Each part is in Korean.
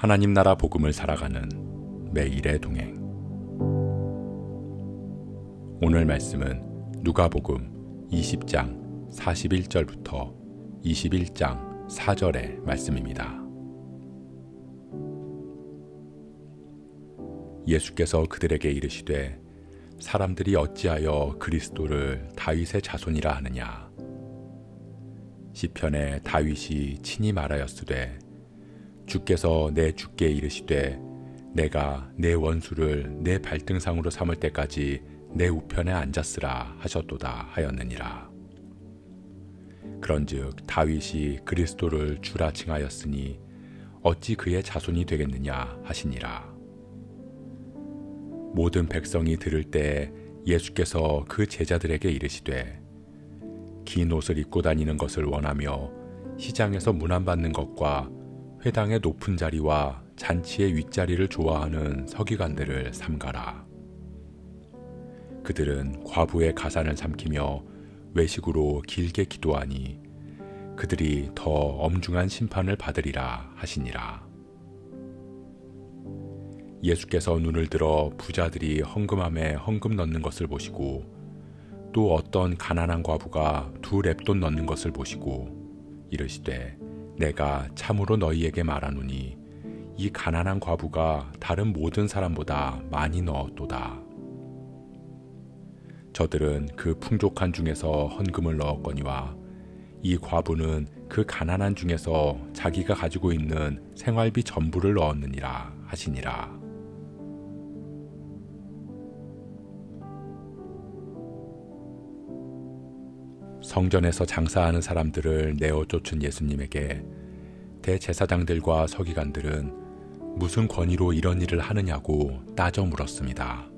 하나님 나라 복음을 살아가는 매일의 동행. 오늘 말씀은 누가복음 20장 41절부터 21장 4절의 말씀입니다. 예수께서 그들에게 이르시되 사람들이 어찌하여 그리스도를 다윗의 자손이라 하느냐 시편에 다윗이 친히 말하였으되 주께서 내 주께 이르시되 내가 내 원수를 내 발등상으로 삼을 때까지 내 우편에 앉았으라 하셨도다 하였느니라. 그런즉 다윗이 그리스도를 주라 칭하였으니 어찌 그의 자손이 되겠느냐 하시니라. 모든 백성이 들을 때 예수께서 그 제자들에게 이르시되 긴 옷을 입고 다니는 것을 원하며 시장에서 문안받는 것과 회당의 높은 자리와 잔치의 윗자리를 좋아하는 서기관들을 삼가라. 그들은 과부의 가산을 삼키며 외식으로 길게 기도하니 그들이 더 엄중한 심판을 받으리라 하시니라. 예수께서 눈을 들어 부자들이 헌금함에 헌금 넣는 것을 보시고 또 어떤 가난한 과부가 두 랩돈 넣는 것을 보시고 이르시되 내가 참으로 너희에게 말하노니 이 가난한 과부가 다른 모든 사람보다 많이 넣었도다. 저들은 그 풍족한 중에서 헌금을 넣었거니와 이 과부는 그 가난한 중에서 자기가 가지고 있는 생활비 전부를 넣었느니라 하시니라. 성전에서 장사하는 사람들을 내어 쫓은 예수님에게 대제사장들과 서기관들은 무슨 권위로 이런 일을 하느냐고 따져 물었습니다.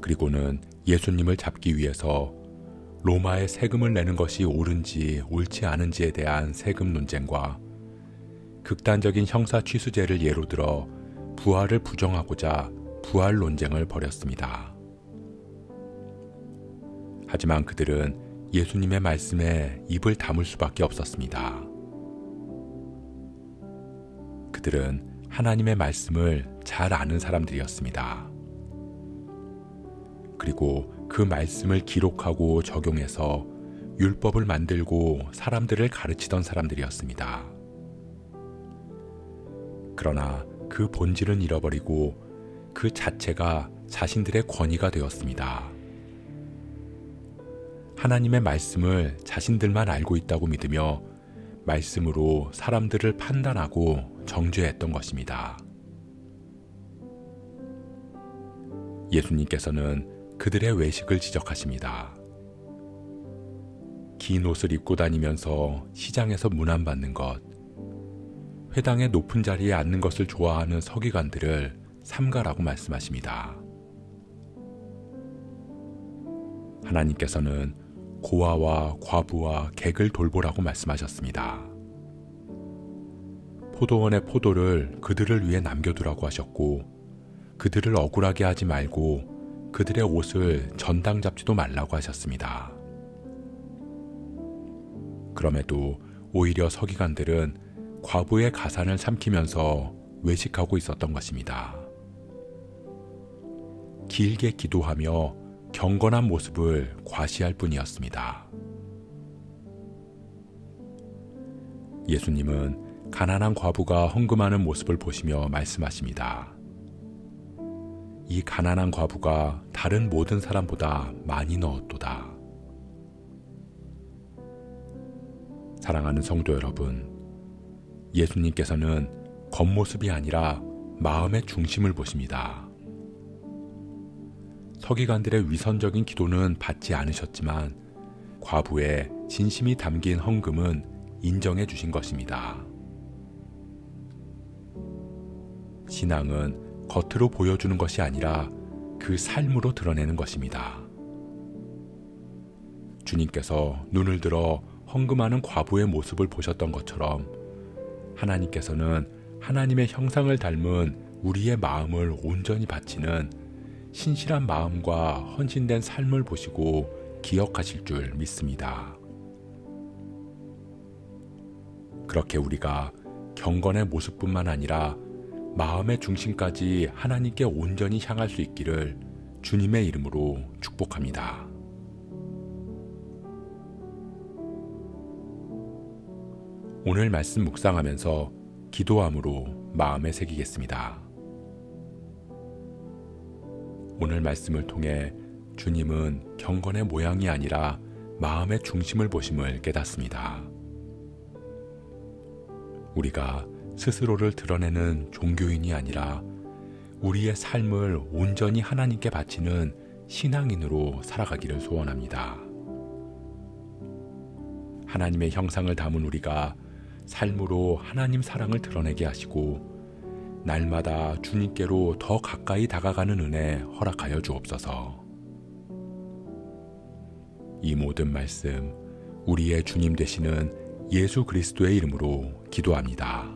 그리고는 예수님을 잡기 위해서 로마에 세금을 내는 것이 옳은지 옳지 않은지에 대한 세금 논쟁과 극단적인 형사 취수제를 예로 들어 부활을 부정하고자 부활 논쟁을 벌였습니다. 하지만 그들은 예수님의 말씀에 입을 다물 수밖에 없었습니다. 그들은 하나님의 말씀을 잘 아는 사람들이었습니다. 그리고 그 말씀을 기록하고 적용해서 율법을 만들고 사람들을 가르치던 사람들이었습니다. 그러나 그 본질은 잃어버리고 그 자체가 자신들의 권위가 되었습니다. 하나님의 말씀을 자신들만 알고 있다고 믿으며 말씀으로 사람들을 판단하고 정죄했던 것입니다. 예수님께서는 그들의 외식을 지적하십니다. 긴 옷을 입고 다니면서 시장에서 문안받는 것, 회당의 높은 자리에 앉는 것을 좋아하는 서기관들을 삼가라고 말씀하십니다. 하나님께서는 고아와 과부와 객을 돌보라고 말씀하셨습니다. 포도원의 포도를 그들을 위해 남겨두라고 하셨고, 그들을 억울하게 하지 말고 그들의 옷을 전당 잡지도 말라고 하셨습니다. 그럼에도 오히려 서기관들은 과부의 가산을 삼키면서 외식하고 있었던 것입니다. 길게 기도하며 경건한 모습을 과시할 뿐이었습니다. 예수님은 가난한 과부가 헌금하는 모습을 보시며 말씀하십니다. 이 가난한 과부가 다른 모든 사람보다 많이 넣었도다. 사랑하는 성도 여러분, 예수님께서는 겉모습이 아니라 마음의 중심을 보십니다. 서기관들의 위선적인 기도는 받지 않으셨지만 과부의 진심이 담긴 헌금은 인정해 주신 것입니다. 신앙은 겉으로 보여주는 것이 아니라 그 삶으로 드러내는 것입니다. 주님께서 눈을 들어 헌금하는 과부의 모습을 보셨던 것처럼 하나님께서는 하나님의 형상을 닮은 우리의 마음을 온전히 바치는 신실한 마음과 헌신된 삶을 보시고 기억하실 줄 믿습니다. 그렇게 우리가 경건의 모습뿐만 아니라 마음의 중심까지 하나님께 온전히 향할 수 있기를 주님의 이름으로 축복합니다. 오늘 말씀 묵상하면서 기도함으로 마음에 새기겠습니다. 오늘 말씀을 통해 주님은 경건의 모양이 아니라 마음의 중심을 보심을 깨닫습니다. 우리가 스스로를 드러내는 종교인이 아니라 우리의 삶을 온전히 하나님께 바치는 신앙인으로 살아가기를 소원합니다. 하나님의 형상을 담은 우리가 삶으로 하나님 사랑을 드러내게 하시고 날마다 주님께로 더 가까이 다가가는 은혜 허락하여 주옵소서. 이 모든 말씀 우리의 주님 되시는 예수 그리스도의 이름으로 기도합니다.